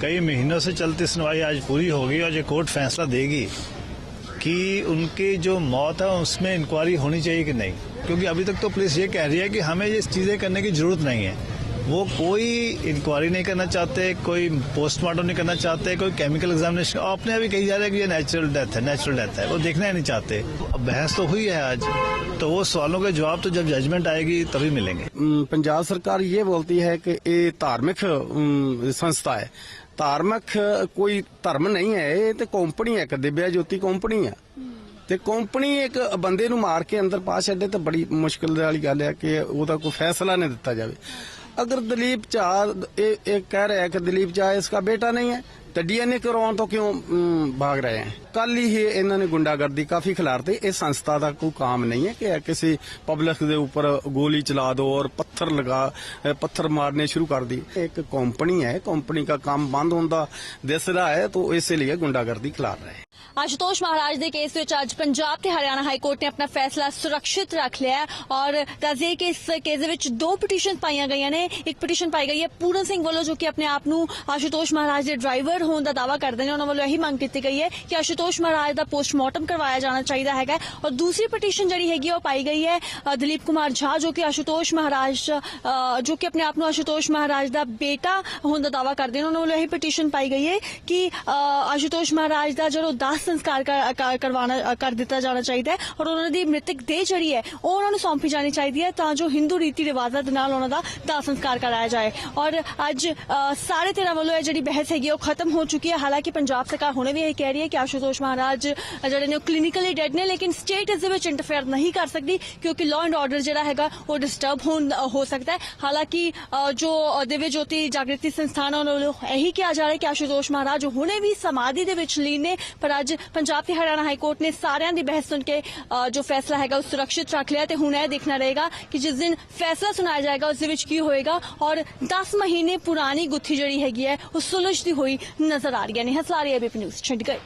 कई महीनों से चलती सुनवाई आज पूरी होगी और ये कोर्ट फैसला देगी कि उनकी जो मौत है, उसमें इंक्वायरी होनी चाहिए कि नहीं। क्योंकि अभी तक तो पुलिस ये कह रही है कि हमें ये चीज़ें करने की ज़रूरत नहीं है। वो कोई इंक्वायरी नहीं करना चाहते कोई पोस्टमार्टम नहीं करना चाहते कोई केमिकल एग्जामिनेशन अपने अभी कही जा रहा है कि ये नेचुरल डेथ है नेचुरल डेथ है वो देखना ही नहीं चाहते अब बहस तो हुई है आज तो वो सवालों के जवाब तो जब जजमेंट आएगी तभी मिलेंगे अम, पंजाब सरकार ये बोलती है कि ये धार्मिक अम, संस्था है धार्मिक कोई धर्म नहीं है ये तो ਕੰਪਨੀ ਹੈ ਇੱਕ ਦਿਵਿਆ ਜੋਤੀ ਕੰਪਨੀ ਹੈ ਤੇ ਕੰਪਨੀ ਇੱਕ ਬੰਦੇ ਨੂੰ ਮਾਰ ਕੇ ਅੰਦਰ ਪਾ ਛੱਡੇ ਤਾਂ ਬੜੀ ਮੁਸ਼ਕਲ ਵਾਲੀ ਗੱਲ ਹੈ ਕਿ ਉਹਦਾ ਕੋਈ ਫੈਸਲਾ ਨਹੀਂ ਦਿੱਤਾ ਜਾਵੇ अगर दिलीप चाह एक कह रहे हैं कि दिलीप चाह इसका बेटा नहीं है तो डीएनए करवाउਣ ਤੋਂ ਕਿਉਂ ਭਾਗ ਰਹੇ ਹਨ ਕੱਲ ਹੀ ਇਹਨਾਂ ਨੇ ਗੁੰਡਾਗਰਦੀ ਕਾਫੀ ਖਿਲਾਰਤੀ। ਇਹ ਸੰਸਥਾ ਦਾ ਕੋਈ ਕੰਮ ਨਹੀਂ ਹੈ ਕਿ ਕਿਸੇ ਪਬਲਿਕ ਦੇ ਉੱਪਰ ਗੋਲੀ ਚਲਾ ਦੋ ਔਰ ਪੱਥਰ ਲਗਾ ਪੱਥਰ ਮਾਰਨੇ ਸ਼ੁਰੂ ਕਰ ਦੀ। ਇੱਕ ਕੰਪਨੀ ਹੈ, ਕੰਪਨੀ ਦਾ ਕੰਮ ਬੰਦ ਹੁੰਦਾ ਦਿਸ ਰਿਹਾ ਹੈ, ਤਾਂ ਇਸੇ ਲਈ ਗੁੰਡਾਗਰਦੀ ਖਿਲਾਰ ਰਹੇ ਆਸ਼ੂਤੋਸ਼ ਮਹਾਰਾਜ ਦੇ ਕੇਸ ਵਿੱਚ ਅੱਜ ਪੰਜਾਬ ਤੇ ਹਰਿਆਣਾ ਹਾਈ ਕੋਰਟ ਨੇ ਆਪਣਾ ਫੈਸਲਾ ਸੁਰੱਖਿਅਤ ਰੱਖ ਲਿਆ ਔਰ ਦੱਸਦੇ ਕਿ ਇਸ ਕੇਸ ਦੇ ਵਿੱਚ ਦੋ ਪਟੀਸ਼ਨ ਪਾਈਆਂ ਗਈਆਂ ਨੇ ਇੱਕ ਪਟੀਸ਼ਨ ਪਾਈ ਗਈ ਹੈ ਪੂਰਨ ਸਿੰਘ ਵੱਲੋਂ ਜੋ ਕਿ ਆਪਣੇ ਆਪ ਨੂੰ ਆਸ਼ੂਤੋਸ਼ ਮਹਾਰਾਜ ਦੇ ਡਰਾਈਵਰ ਹੋਣ ਦਾ ਦਾਅਵਾ ਕਰਦੇ ਨੇ ਉਹਨਾਂ ਵੱਲੋਂ ਇਹੀ ਮੰਗ ਕੀਤੀ ਗਈ ਹੈ ਕਿ ਆਸ਼ੂਤੋਸ਼ ਮਹਾਰਾਜ ਦਾ ਪੋਸਟਮਾਰਟਮ ਕਰਵਾਇਆ ਜਾਣਾ ਚਾਹੀਦਾ ਹੈਗਾ ਔਰ ਦੂਸਰੀ ਪਟੀਸ਼ਨ ਜਿਹੜੀ ਹੈਗੀ ਉਹ ਪਾਈ ਗਈ ਹੈ ਅ, ਦਲੀਪ ਕੁਮਾਰ ਝਾ ਜੋ ਕਿ ਆਸ਼ੂਤੋਸ਼ ਮਹਾਰਾਜ ਜੋ ਕਿ ਆਪਣੇ ਆਪ ਨੂੰ ਆਸ਼ੂਤੋਸ਼ ਮਹਾਰਾਜ ਦਾ ਬੇਟਾ ਹੋਣ ਦਾ ਦਾਅਵਾ ਕਰਦੇ ਨੇ ਉਹਨਾਂ ਵੱਲੋਂ ਇਹ ਪਟੀਸ਼ਨ ਪਾਈ ਗਈ ਹੈ ਕਿ ਅ, ਆਸ਼ੂਤੋਸ਼ ਮਹਾਰਾਜ ਦਾ ਜਦੋਂ ਦਾਹ ਸੰਸਕਾਰ ਕਰ- ਕਰ- ਦਿੱਤਾ ਜਾਣਾ ਚਾਹੀਦਾ ਹੈ ਔਰ ਉਹਨਾਂ ਦੀ ਮ੍ਰਿਤਕ ਦੇਹ ਜਿਹੜੀ ਹੈ ਉਹ ਉਹਨਾਂ ਨੂੰ ਸੌਂਪੀ ਜਾਣੀ ਚਾਹੀਦੀ ਹੈ ਤਾਂ ਜੋ ਹਿੰਦੂ ਰੀਤੀ ਰਿਵਾਜਾਂ ਦੇ ਨਾਲ ਉਹਨਾਂ ਦਾ ਦਾਹ ਸੰਸਕਾਰ ਕਰਾਇਆ ਜਾਏ। ਔਰ ਅੱਜ ਅ, ਸਾਰੇ ਧਿਰਾਂ ਵੱਲੋਂ ਇਹ ਜਿਹੜੀ ਬਹਿਸ ਹੈਗੀ ਹੈ ਉਹ ਖਤਮ ਹੋ ਚੁੱਕੀ ਹੈ। ਹਾਲਾਂਕਿ ਪੰਜਾਬ ਸਰਕਾਰ ਹੁਣੇ ਵੀ ਇਹ ਕਹਿ ਰਹੀ ਹੈ ਕਿ ਆਸ਼ੂਤੋਸ਼ ਮਹਾਰਾਜ ਜਿਹੜੇ ਨੇ ਉਹ ਕਲੀਨਿਕਲੀ ਡੈਡ ਨੇ ਲੇਕਿਨ ਸਟੇਟ ਇਸ ਦੇ ਵਿੱਚ ਇੰਟਰਫੇਅਰ ਨਹੀਂ ਕਰ ਸਕਦੀ ਕਿਉਂਕਿ ਲਾਅ ਐਂਡ ਆਰਡਰ ਜਿਹੜਾ ਹੈਗਾ ਉਹ ਡਿਸਟਰਬ ਹੋਣ ਹੋ ਸਕਦਾ ਹੈ। ਹਾਲਾਂਕਿ ਜੋ ਅ, ਦਿਵਯ ਜੋਤੀ ਜਾਗ੍ਰਿਤੀ ਸੰਸਥਾਨ ਉਹਨਾਂ ਵੱਲੋਂ ਇਹੀ ਕਿਹਾ ਜਾ ਰਿਹਾ ਕਿ ਆਸ਼ੂਤੋਸ਼ ਮਹਾਰਾਜ ਹੁਣੇ ਵੀ ਸਮਾਧੀ ਦੇ ਵਿੱਚ ਲੀਨ ਨੇ ਪਰ ਅੱਜ ਪੰਜਾਬ ਤੇ ਹਰਿਆਣਾ ਹਾਈ ਕੋਰਟ ਨੇ ਸਾਰਿਆਂ ਦੀ ਬਹਿਸ ਸੁਣ ਕੇ ਜੋ ਫੈਸਲਾ ਹੈਗਾ ਉਹ ਸੁਰੱਖਿਅਤ ਰੱਖ ਲਿਆ ਤੇ ਹੁਣ ਇਹ ਦੇਖਣਾ ਰਹੇਗਾ ਕਿ ਜਿਸ ਦਿਨ ਫੈਸਲਾ ਸੁਣਾਇਆ ਜਾਏਗਾ, ਉਸ ਦੇ ਵਿੱਚ ਕੀ ਹੋਏਗਾ ਔਰ 10 ਮਹੀਨੇ ਪੁਰਾਣੀ ਗੁੱਥੀ ਜਿਹੜੀ ਹੈਗੀ ਹੈ, ਉਹ ਸੁਲਝਦੀ ਹੋਈ ਨਜ਼ਰ ਆ ਰਹੀ ਹੈ ਨੇ। ਹਸਲਾਰੀ ਏਬੀਪੀ ਨਿਊਜ਼ ਗਏ